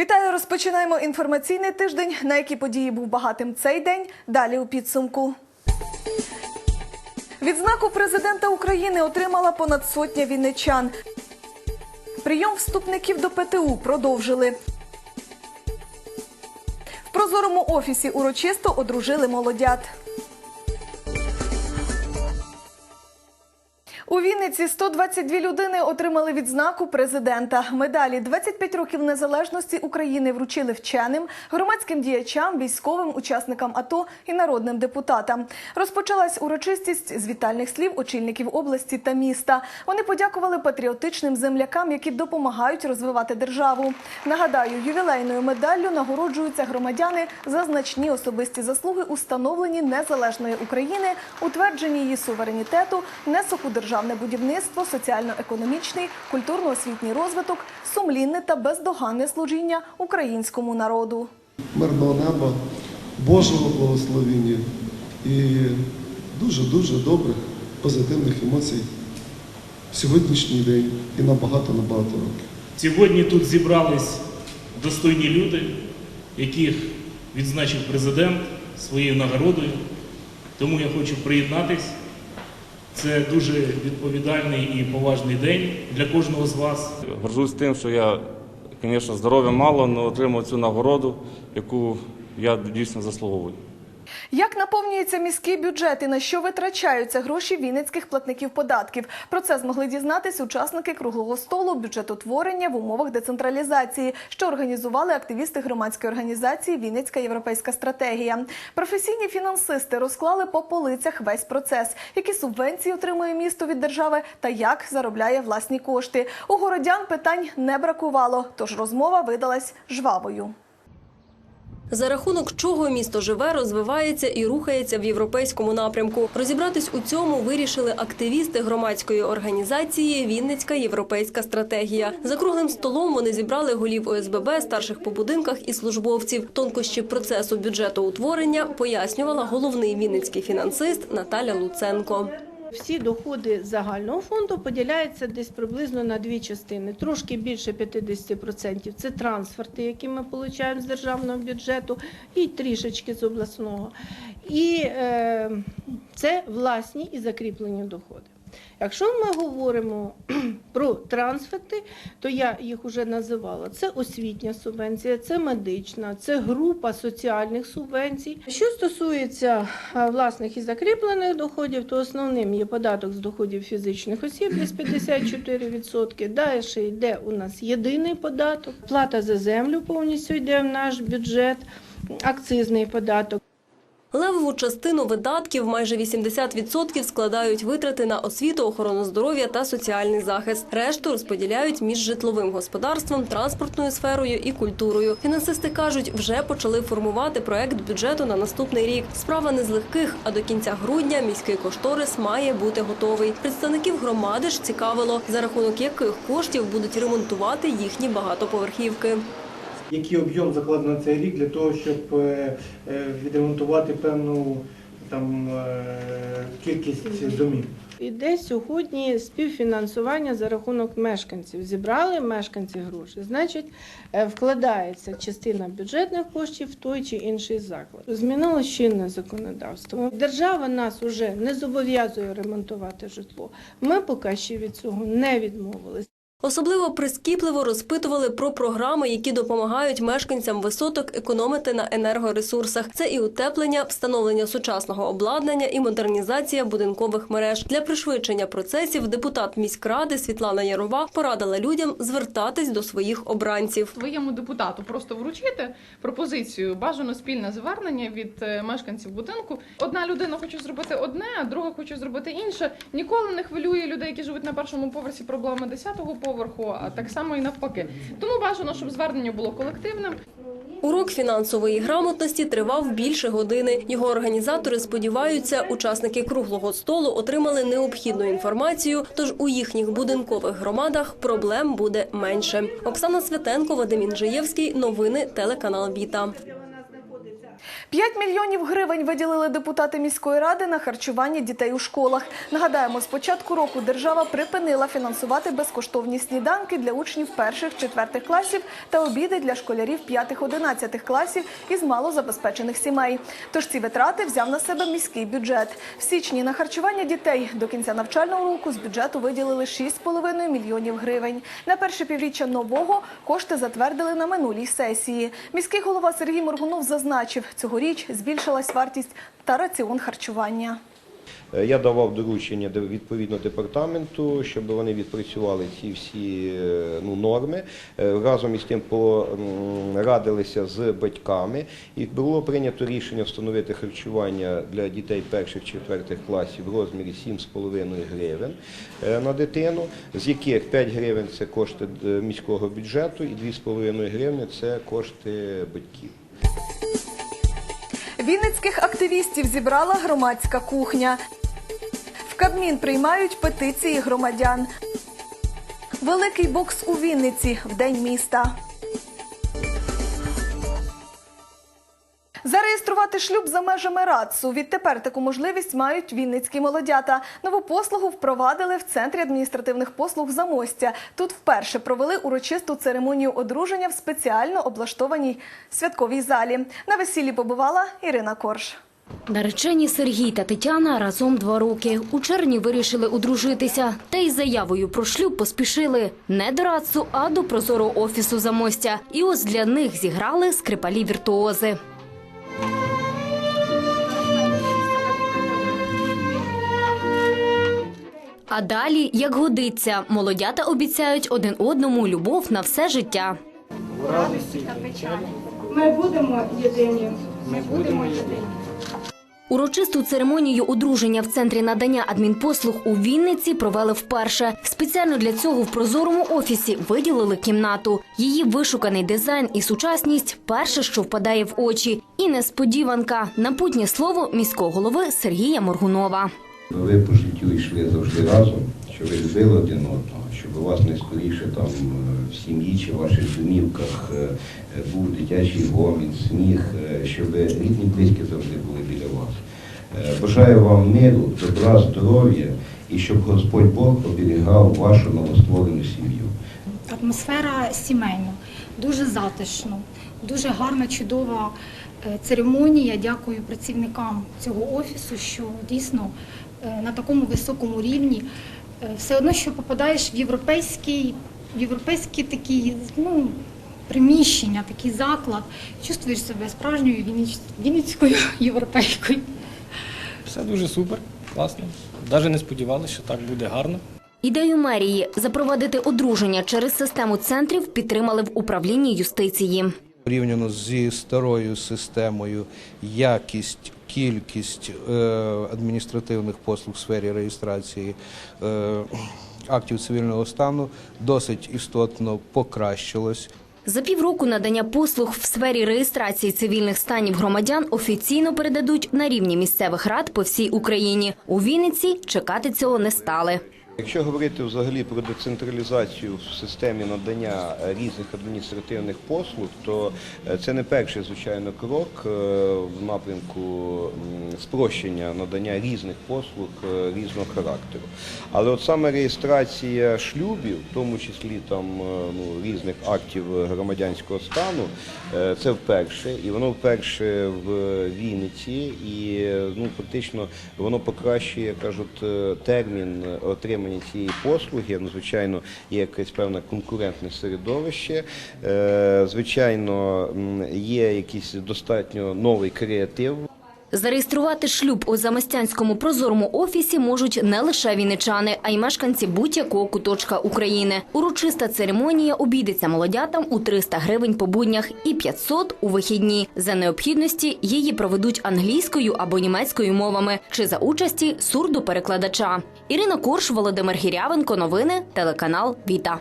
Вітаю! Розпочинаємо інформаційний тиждень. На які події був багатим цей день? Далі у підсумку. Відзнаку президента України отримала понад сотня вінничан. Прийом вступників до ПТУ продовжили. В прозорому офісі урочисто одружили молодят. У Вінниці 122 людини отримали відзнаку президента. Медалі 25 років незалежності України вручили вченим, громадським діячам, військовим, учасникам АТО і народним депутатам. Розпочалась урочистість з вітальних слів очільників області та міста. Вони подякували патріотичним землякам, які допомагають розвивати державу. Нагадаю, ювілейною медаллю нагороджуються громадяни за значні особисті заслуги у незалежної України, утвердженні її суверенітету, внесок у державне будівництво, соціально-економічний, культурно-освітній розвиток, сумлінне та бездоганне служіння українському народу. мирного неба, Божого благословення і дуже-дуже добрих, позитивних емоцій в сьогоднішній день і на багато-набагато років. Сьогодні тут зібрались достойні люди, яких відзначив президент своєю нагородою. Тому я хочу приєднатись. Це дуже відповідальний і поважний день для кожного з вас. Горжусь тим, що я, звісно, здоров'я мало, але отримав цю нагороду, яку я дійсно заслуговую. Як наповнюється міський бюджет і на що витрачаються гроші вінницьких платників податків? Про це змогли дізнатись учасники круглого столу бюджетотворення в умовах децентралізації, що організували активісти громадської організації Вінницька європейська стратегія. Професійні фінансисти розклали по полицях весь процес, які субвенції отримує місто від держави та як заробляє власні кошти. У городян питань не бракувало, тож розмова видалась жвавою. За рахунок чого місто живе, розвивається і рухається в європейському напрямку. Розібратись у цьому вирішили активісти громадської організації Вінницька європейська стратегія. За круглим столом вони зібрали голів ОСББ, старших по будинках і службовців. Тонкощі процесу бюджетоутворення пояснювала головний вінницький фінансист Наталя Луценко. Всі доходи загального фонду поділяються десь приблизно на дві частини. Трошки більше 50% – це трансферти, які ми отримуємо з державного бюджету, і трішечки з обласного. І е, це власні і закріплені доходи. Якщо ми говоримо про трансферти, то я їх вже називала. Це освітня субвенція, це медична, це група соціальних субвенцій. Що стосується власних і закріплених доходів, то основним є податок з доходів фізичних осіб десь 54%. Далі йде у нас єдиний податок, плата за землю повністю йде в наш бюджет, акцизний податок. Левову частину видатків, майже 80% складають витрати на освіту, охорону здоров'я та соціальний захист. Решту розподіляють між житловим господарством, транспортною сферою і культурою. Фінансисти кажуть, вже почали формувати проект бюджету на наступний рік. Справа не з легких, а до кінця грудня міський кошторис має бути готовий. Представників громади ж цікавило, за рахунок яких коштів будуть ремонтувати їхні багатоповерхівки. Який об'єм закладено на цей рік для того, щоб е, е, відремонтувати певну там е, кількість домів. Іде сьогодні співфінансування за рахунок мешканців. Зібрали мешканці гроші, значить, вкладається частина бюджетних коштів в той чи інший заклад. Змінило чинне законодавство. Держава нас уже не зобов'язує ремонтувати житло. Ми поки ще від цього не відмовились. Особливо прискіпливо розпитували про програми, які допомагають мешканцям висоток економити на енергоресурсах. Це і утеплення, встановлення сучасного обладнання і модернізація будинкових мереж. Для пришвидшення процесів депутат міськради Світлана Ярова порадила людям звертатись до своїх обранців. своєму депутату просто вручити пропозицію бажано спільне звернення від е, мешканців будинку. Одна людина хоче зробити одне, а друга хоче зробити інше. Ніколи не хвилює людей, які живуть на першому поверсі проблеми 10-го поверху, а так само і навпаки. Тому бажано, щоб звернення було колективним. Урок фінансової грамотності тривав більше години. Його організатори сподіваються, учасники круглого столу отримали необхідну інформацію. Тож у їхніх будинкових громадах проблем буде менше. Оксана Святенко, Вадим Інжиєвський. Новини телеканал Віта. 5 мільйонів гривень виділили депутати міської ради на харчування дітей у школах. Нагадаємо, з початку року держава припинила фінансувати безкоштовні сніданки для учнів перших четвертих класів та обіди для школярів п'ятих-одинадцятих класів із малозабезпечених сімей. Тож ці витрати взяв на себе міський бюджет. В січні на харчування дітей до кінця навчального року з бюджету виділили 6,5 мільйонів гривень. На перше півріччя нового кошти затвердили на минулій сесії. Міський голова Сергій Моргунов зазначив, цьогоріч збільшилась вартість та раціон харчування. Е, Я давав доручення відповідно департаменту, щоб вони відпрацювали ці всі е, ну, норми. Е, Разом із тим порадилися з батьками, і було прийнято рішення встановити харчування для дітей перших четвертих класів в розмірі 7,5 гривень на дитину, з яких 5 гривень це кошти міського бюджету і 2,5 гривні це кошти батьків. Вінницьких активістів зібрала громадська кухня. В Кабмін приймають петиції громадян. Великий бокс у Вінниці в день міста. Зареєструвати шлюб за межами РАЦУ. Відтепер таку можливість мають вінницькі молодята. Нову послугу впровадили в центрі адміністративних послуг Замостя. Тут вперше провели урочисту церемонію одруження в спеціально облаштованій святковій залі. На весіллі побувала Ірина Корж. Наречені Сергій та Тетяна разом два роки. У червні вирішили одружитися. Та й заявою про шлюб поспішили не до Рацу, а до прозорого офісу Замостя. І ось для них зіграли скрипалі віртуози. А далі, як годиться, молодята обіцяють один одному любов на все життя. Ми будемо єдині. Ми будемо єдині. Урочисту церемонію одруження в центрі надання адмінпослуг у Вінниці провели вперше. Спеціально для цього в прозорому офісі виділили кімнату. Її вишуканий дизайн і сучасність перше, що впадає в очі. І несподіванка напутнє слово міського голови Сергія Моргунова. Ви по життю йшли завжди разом, що ви любили один одного, щоб у вас найскоріше там е, в сім'ї чи в ваших домівках е, е, був дитячий гомін, сміх, щоб рідні близькі завжди були біля вас. Бажаю вам миру, добра, здоров'я і щоб Господь Бог оберігав вашу новостворену сім'ю. Атмосфера сімейна, дуже затишно, дуже гарна, чудова церемонія. Дякую працівникам цього офісу, що дійсно на такому високому рівні. Е, Все одно, що попадаєш в європейський, в європейський такий, ну, приміщення, такий заклад, чувствуєш себе справжньою вінниць- вінницькою європейкою. Все дуже супер, класно. Навіть не сподівалися, що так буде гарно. Ідею мерії запровадити одруження через систему центрів підтримали в управлінні юстиції. Порівняно зі старою системою якість, кількість е, адміністративних послуг в сфері реєстрації е, актів цивільного стану досить істотно покращилось. За півроку надання послуг в сфері реєстрації цивільних станів громадян офіційно передадуть на рівні місцевих рад по всій Україні. У Вінниці чекати цього не стали. Якщо говорити взагалі про децентралізацію в системі надання е, різних адміністративних послуг, то е, це не перший, звичайно, крок е, в напрямку спрощення надання різних послуг різного характеру. Але от саме реєстрація шлюбів, в тому числі там ну, різних актів громадянського стану, це вперше, і воно вперше в Вінниці, і ну фактично воно покращує, кажуть, термін отримання цієї послуги. Ну, звичайно, є якесь певне конкурентне середовище. Е, Звичайно, є якийсь достатньо новий креатив. Зареєструвати шлюб у замостянському прозорому офісі можуть не лише вінничани, а й мешканці будь-якого куточка України. Урочиста церемонія обійдеться молодятам у 300 гривень по буднях і 500 у вихідні. За необхідності її проведуть англійською або німецькою мовами чи за участі сурдоперекладача. Ірина Корш, Володимир Гірявенко. Новини телеканал Віта.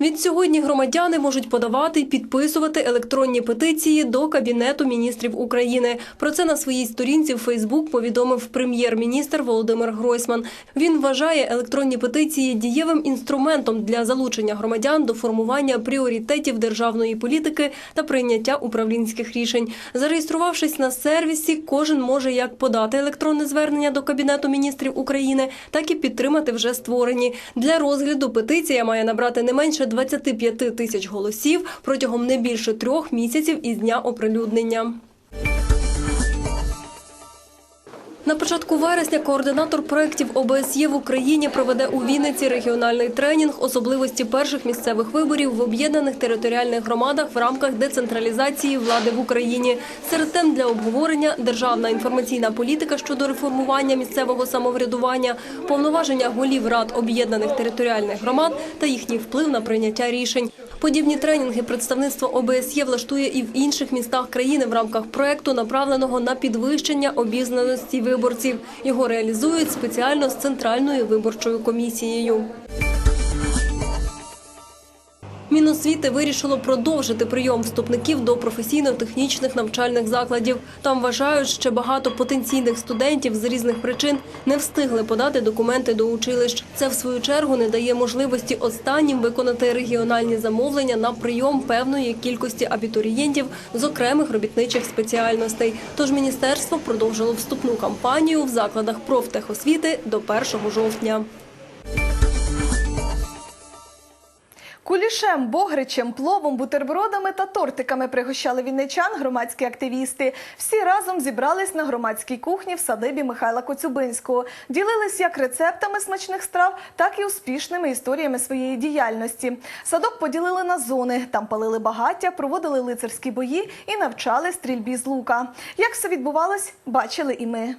Відсьогодні громадяни можуть подавати й підписувати електронні петиції до Кабінету міністрів України. Про це на своїй сторінці в Фейсбук повідомив прем'єр-міністр Володимир Гройсман. Він вважає електронні петиції дієвим інструментом для залучення громадян до формування пріоритетів державної політики та прийняття управлінських рішень. Зареєструвавшись на сервісі, кожен може як подати електронне звернення до Кабінету міністрів України, так і підтримати вже створені. Для розгляду петиція має набрати не менше 25 тисяч голосів протягом не більше трьох місяців із дня оприлюднення. На початку вересня координатор проєктів ОБСЄ в Україні проведе у Вінниці регіональний тренінг особливості перших місцевих виборів в об'єднаних територіальних громадах в рамках децентралізації влади в Україні. Серед тем для обговорення державна інформаційна політика щодо реформування місцевого самоврядування, повноваження голів рад об'єднаних територіальних громад та їхній вплив на прийняття рішень. Подібні тренінги представництво ОБСЄ влаштує і в інших містах країни в рамках проекту, направленого на підвищення обізнаності виборців. Його реалізують спеціально з центральною виборчою комісією. Міносвіти вирішило продовжити прийом вступників до професійно-технічних навчальних закладів. Там вважають, що багато потенційних студентів з різних причин не встигли подати документи до училищ. Це в свою чергу не дає можливості останнім виконати регіональні замовлення на прийом певної кількості абітурієнтів з окремих робітничих спеціальностей. Тож міністерство продовжило вступну кампанію в закладах профтехосвіти до 1 жовтня. Кулішем, богричем, пловом, бутербродами та тортиками пригощали вінничан громадські активісти. Всі разом зібрались на громадській кухні в садибі Михайла Коцюбинського. Ділились як рецептами смачних страв, так і успішними історіями своєї діяльності. Садок поділили на зони. Там палили багаття, проводили лицарські бої і навчали стрільбі з лука. Як все відбувалось, бачили і ми.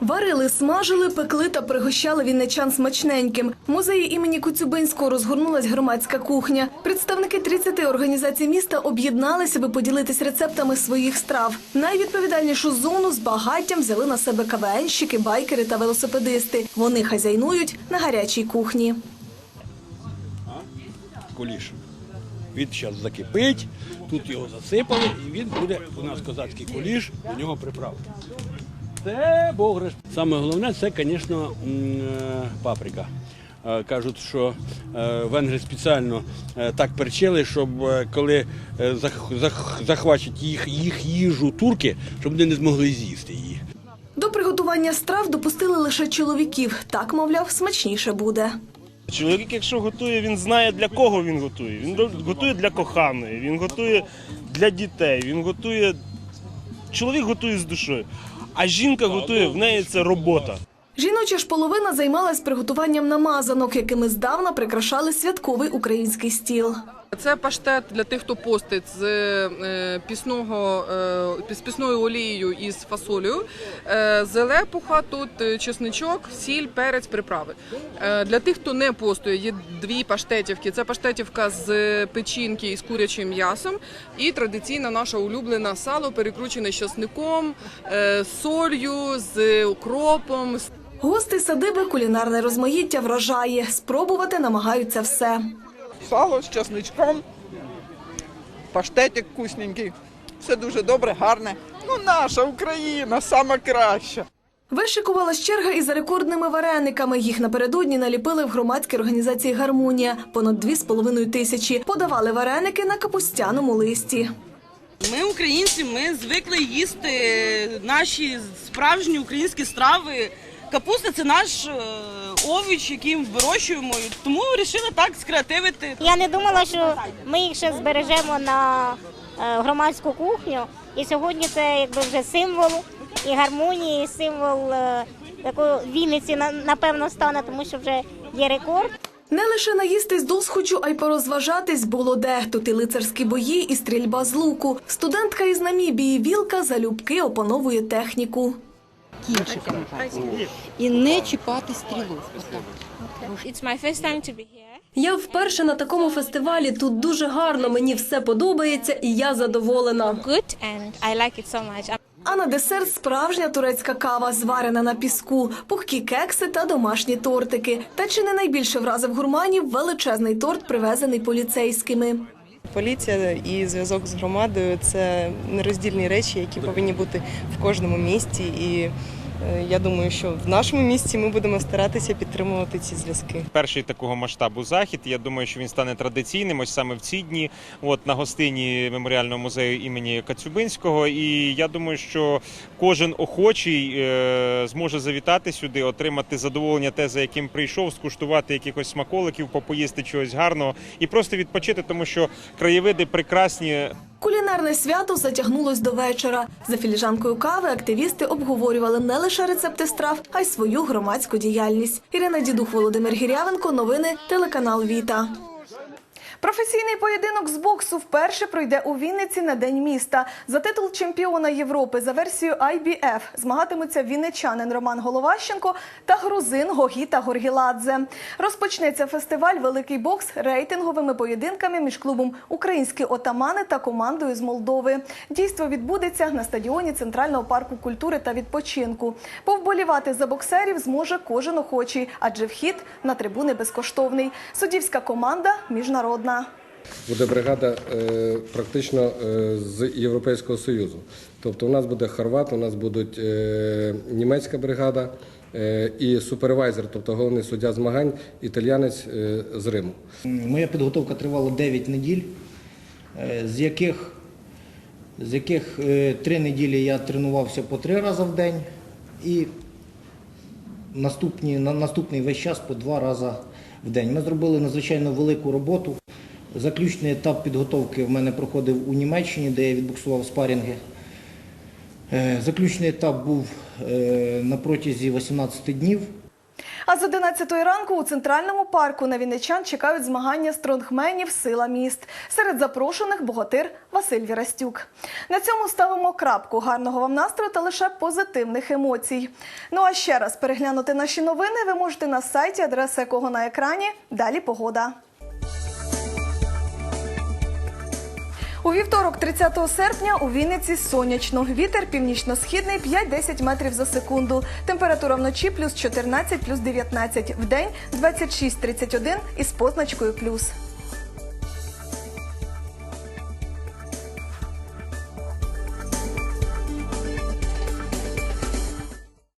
Варили, смажили, пекли та пригощали вінничан смачненьким. В музеї імені Коцюбинського розгорнулась громадська кухня. Представники 30 організацій міста об'єдналися, аби поділитись рецептами своїх страв. Найвідповідальнішу зону з багаттям взяли на себе КВНщики, байкери та велосипедисти. Вони хазяйнують на гарячій кухні. куліш. Він зараз закипить, тут його засипали, і він буде у нас козацький куліш, до нього приправа. Це богриш. Саме головне це, звісно, е, паприка. Е, Кажуть, що е, венгри спеціально так перчили, щоб коли зах- зах- захвачать їх, їх їжу турки, щоб вони не змогли з'їсти її. До приготування страв допустили лише чоловіків. Так, мовляв, смачніше буде. Чоловік, якщо готує, він знає для кого він готує. Він готує для коханої, він готує для дітей, він готує. Чоловік готує з душою, а жінка готує, в неї це робота. Жіноча ж половина займалась приготуванням намазанок, якими здавна прикрашали святковий український стіл. Це паштет для тих, хто постить з е, пісного е, з пісною олією і з фасолею. Е, зелепуха тут чесничок, сіль, перець, приправи. Для тих, хто не постує, є дві паштетівки. Це паштетівка з печінки із курячим м'ясом, і традиційна наша улюблена сало, перекручене з часником, е, солью, з укропом. Гости садиби кулінарне розмаїття вражає. Спробувати намагаються все. Сало з часничком, паштетик вкусненький. Все дуже добре, гарне. Ну, наша Україна, сама краща. Вишикувалась черга і за рекордними варениками. Їх напередодні наліпили в громадській організації Гармонія. Понад дві з половиною тисячі. Подавали вареники на капустяному листі. Ми, українці, ми звикли їсти наші справжні українські страви. Капуста це наш е, овіч, який ми вирощуємо. І Тому вирішили так скреативити. Я не думала, що ми їх ще збережемо на е, громадську кухню. І сьогодні це якби вже символ і гармонії, і символ е, такої Вінниці на- напевно стане, тому що вже є рекорд. Не лише наїстись досхочу, а й порозважатись було де. Тут і лицарські бої, і стрільба з луку. Студентка із Намібії Вілка залюбки опановує техніку. Кінчиком і не чіпати стрілу. Я вперше на такому фестивалі. Тут дуже гарно. Мені все подобається, і я задоволена. А на десерт справжня турецька кава, зварена на піску, пухкі кекси та домашні тортики. Та чи не найбільше вразив гурманів величезний торт, привезений поліцейськими. Поліція і зв'язок з громадою це нероздільні речі, які повинні бути в кожному місті. І я думаю, що в нашому місті ми будемо старатися підтримувати ці зв'язки. Перший такого масштабу захід. Я думаю, що він стане традиційним ось саме в ці дні, от на гостині меморіального музею імені Кацюбинського. І я думаю, що кожен охочий е, зможе завітати сюди, отримати задоволення те, за яким прийшов, скуштувати якихось смаколиків, попоїсти чогось гарного і просто відпочити, тому що краєвиди прекрасні. Кулінарне свято затягнулось до вечора. За філіжанкою кави активісти обговорювали не лише рецепти страв, а й свою громадську діяльність. Ірина Дідух, Володимир Гірявенко. Новини телеканал Віта. Професійний поєдинок з боксу вперше пройде у Вінниці на День міста. За титул чемпіона Європи за версією IBF змагатимуться вінничанин Роман Головащенко та грузин Гогіта Горгіладзе. Розпочнеться фестиваль Великий бокс рейтинговими поєдинками між клубом Українські отамани та командою з Молдови. Дійство відбудеться на стадіоні Центрального парку культури та відпочинку. Повболівати за боксерів зможе кожен охочий, адже вхід на трибуни безкоштовний. Суддівська команда міжнародна. Буде бригада е, практично е, з Європейського Союзу. Тобто у нас буде хорват, у нас будуть е, німецька бригада е, і супервайзер, тобто головний суддя змагань, італіянець е, з Риму. Моя підготовка тривала 9 неділь, е, з яких, з яких е, 3 неділі я тренувався по 3 рази в день і наступні, на наступний весь час по 2 рази в день. Ми зробили надзвичайно велику роботу. Заключний етап підготовки в мене проходив у Німеччині, де я відбуксував спарінги. Е, Заключний етап був е, на протязі 18 днів. А з 11 ранку у центральному парку на Вінничан чекають змагання стронгменів Сила міст. Серед запрошених богатир Василь Вірастюк. На цьому ставимо крапку. Гарного вам настрою та лише позитивних емоцій. Ну а ще раз переглянути наші новини ви можете на сайті, адреса якого на екрані. Далі погода. У вівторок, 30 серпня, у Вінниці сонячно. Вітер північно-східний 5-10 метрів за секунду. Температура вночі плюс 14, плюс 19. Вдень 26-31 із позначкою плюс.